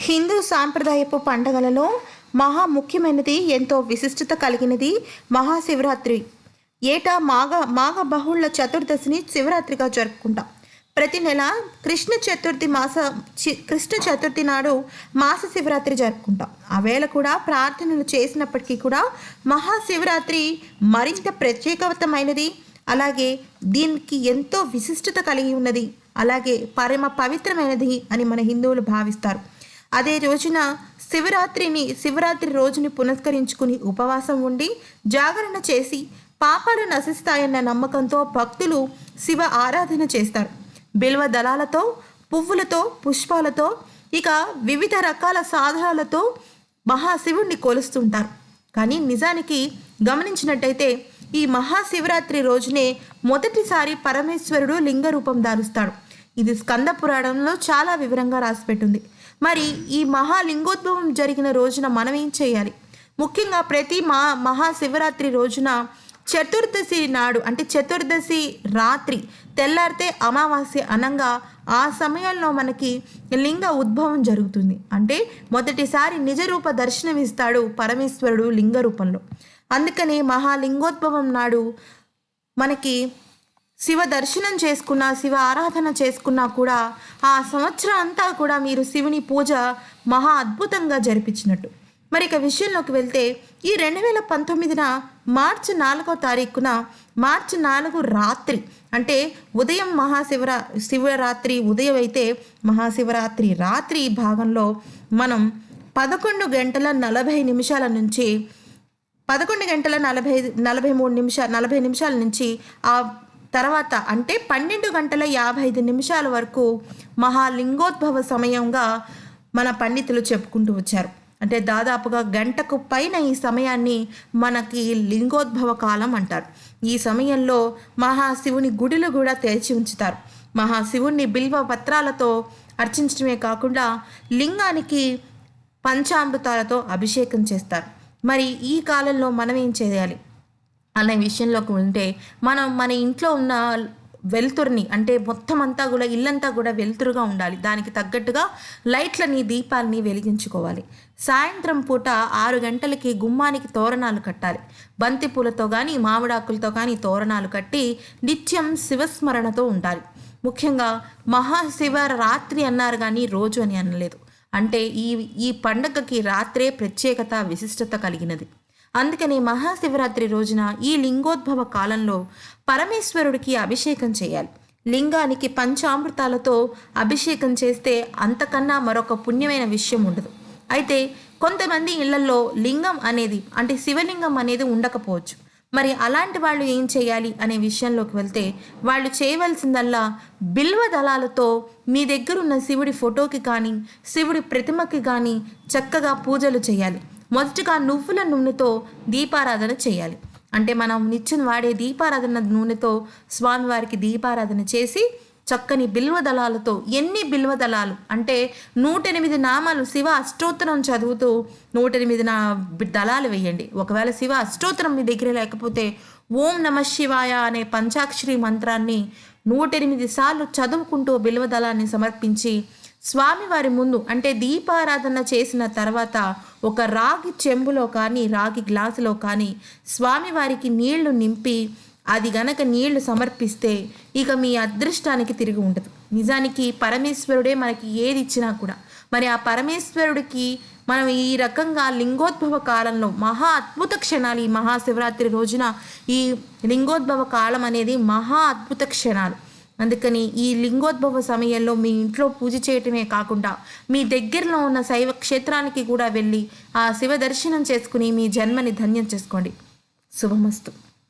హిందూ సాంప్రదాయపు పండగలలో మహా ముఖ్యమైనది ఎంతో విశిష్టత కలిగినది మహాశివరాత్రి. ఏటా మాఘ మాఘ బహుళ చతుర్దశిని శివరాత్రిగా జరుపుకుంటాం. ప్రతి నెల కృష్ణ చతుర్థి మాస చి- కృష్ణ చతుర్థి నాడు మాస శివరాత్రి జరుపుకుంటాం. ఆ వేళ కూడా ప్రార్థనలు చేసినప్పటికీ కూడా మహాశివరాత్రి మరింత ప్రత్యేకవతమైనది. అలాగే దీనికి ఎంతో విశిష్టత కలిగి ఉన్నది. అలాగే పరమ పవిత్రమైనది అని మన హిందువులు భావిస్తారు. అదే రోజున శివరాత్రిని శివరాత్రి రోజుని పునస్కరించుకుని ఉపవాసం ఉండి జాగరణ చేసి పాపాలు నశిస్తాయన్న నమ్మకంతో భక్తులు శివ ఆరాధన చేస్తారు. బిల్వ దళాలతో పువ్వులతో పుష్పాలతో ఇక వివిధ రకాల సాధనాలతో మహాశివుణ్ణి కొలుస్తుంటారు. కానీ నిజానికి గమనించినట్టయితే ఈ మహాశివరాత్రి రోజునే మొదటిసారి పరమేశ్వరుడు లింగ రూపం దారుస్తాడు ఇది స్కంద పురాణంలో చాలా వివరంగా రాసిపెట్టింది. మరి ఈ మహాలింగోద్భవం జరిగిన రోజున మనం ఏం చేయాలి? ముఖ్యంగా ప్రతి మా మహాశివరాత్రి రోజున చతుర్దశి నాడు అంటే చతుర్దశి రాత్రి తెల్లారితే అమావాస్య అనంగా ఆ సమయంలో మనకి లింగ ఉద్భవం జరుగుతుంది. అంటే మొదటిసారి నిజరూప దర్శనమిస్తాడు పరమేశ్వరుడు లింగ రూపంలో. అందుకని మహాలింగోద్భవం నాడు మనకి శివ దర్శనం చేసుకున్నా శివ ఆరాధన చేసుకున్నా కూడా ఆ సంవత్సరం అంతా కూడా మీరు శివుని పూజ మహా అద్భుతంగా జరిపించినట్టు. మరి ఇక విషయంలోకి వెళ్తే ఈ రెండు వేల పంతొమ్మిదిన మార్చి నాలుగో తారీఖున మార్చి నాలుగు రాత్రి అంటే ఉదయం మహాశివరా శివరాత్రి ఉదయం అయితే మహాశివరాత్రి రాత్రి భాగంలో మనం పదకొండు గంటల నలభై నిమిషాల నుంచి పదకొండు గంటల నలభై నలభై మూడు నిమిషాలు నలభై నిమిషాల నుంచి ఆ తర్వాత అంటే పన్నెండు గంటల యాభై ఐదు నిమిషాల వరకు మహాలింగోద్భవ సమయంగా మన పండితులు చెప్పుకుంటూ వచ్చారు. అంటే దాదాపుగా గంటకు పైన ఈ సమయాన్ని మనకి లింగోద్భవ కాలం అంటారు. ఈ సమయంలో మహాశివుని గుడిలు కూడా తెరిచి ఉంచుతారు. మహాశివుణ్ణి బిల్వ పత్రాలతో అర్చించడమే కాకుండా లింగానికి పంచామృతాలతో అభిషేకం చేస్తారు. మరి ఈ కాలంలో మనం ఏం చేయాలి? అనే విషయంలోకి ఉంటే మనం మన ఇంట్లో ఉన్న వెలుతురుని అంటే మొత్తం అంతా కూడా ఇల్లంతా కూడా వెలుతురుగా ఉండాలి. దానికి తగ్గట్టుగా లైట్లని దీపాలని వెలిగించుకోవాలి. సాయంత్రం పూట ఆరు గంటలకి గుమ్మానికి తోరణాలు కట్టాలి. బంతి పూలతో కానీ మామిడాకులతో కానీ తోరణాలు కట్టి నిత్యం శివస్మరణతో ఉండాలి. ముఖ్యంగా మహాశివరాత్రి అన్నారు కానీ రోజు అని అనలేదు. అంటే ఈ ఈ పండగకి రాత్రే ప్రత్యేకత విశిష్టత కలిగినది. అందుకని మహాశివరాత్రి రోజున ఈ లింగోద్భవ కాలంలో పరమేశ్వరుడికి అభిషేకం చేయాలి. లింగానికి పంచామృతాలతో అభిషేకం చేస్తే అంతకన్నా మరొక పుణ్యమైన విషయం ఉండదు. అయితే కొంతమంది ఇళ్ళలో లింగం అనేది అంటే శివలింగం అనేది ఉండకపోవచ్చు. మరి అలాంటి వాళ్ళు ఏం చేయాలి అనే విషయంలోకి వెళ్తే వాళ్ళు చేయవలసిందల్లా బిల్వ దళాలతో మీ దగ్గరున్న శివుడి ఫోటోకి కానీ శివుడి ప్రతిమకి కానీ చక్కగా పూజలు చేయాలి. మొదటగా నువ్వుల నూనెతో దీపారాధన చేయాలి. అంటే మనం నిత్యం వాడే దీపారాధన నూనెతో స్వామివారికి దీపారాధన చేసి చక్కని బిల్వ దళాలతో ఎన్ని బిల్వ దళాలు? అంటే నూట ఎనిమిది నామాలు శివ అష్టోత్తరం చదువుతూ నూట ఎనిమిది నా దళాలు వేయండి. ఒకవేళ శివ అష్టోత్తరం మీ దగ్గర లేకపోతే ఓం నమ శివాయ అనే పంచాక్షరి మంత్రాన్ని నూట ఎనిమిది సార్లు చదువుకుంటూ బిల్వ దళాన్ని సమర్పించి స్వామివారి ముందు అంటే దీపారాధన చేసిన తర్వాత ఒక రాగి చెంబులో కానీ రాగి గ్లాసులో కానీ స్వామివారికి నీళ్ళు నింపి అది గనక నీళ్ళు సమర్పిస్తే ఇక మీ అదృష్టానికి తిరిగి ఉండదు. నిజానికి పరమేశ్వరుడే మనకి ఏది ఇచ్చినా కూడా. మరి ఆ పరమేశ్వరుడికి మనం ఈ రకంగా లింగోద్భవ కాలంలో మహా అద్భుత క్షణాలు ఈ మహాశివరాత్రి రోజున ఈ లింగోద్భవ కాలం అనేది మహా అద్భుత క్షణాలు. అందుకని ఈ లింగోద్భవ సమయంలో మీ ఇంట్లో పూజ చేయటమే కాకుండా మీ దగ్గరలో ఉన్న శైవ క్షేత్రానికి కూడా వెళ్ళి ఆ శివ దర్శనం చేసుకుని మీ జన్మని ధన్యం చేసుకోండి. శుభమస్తు.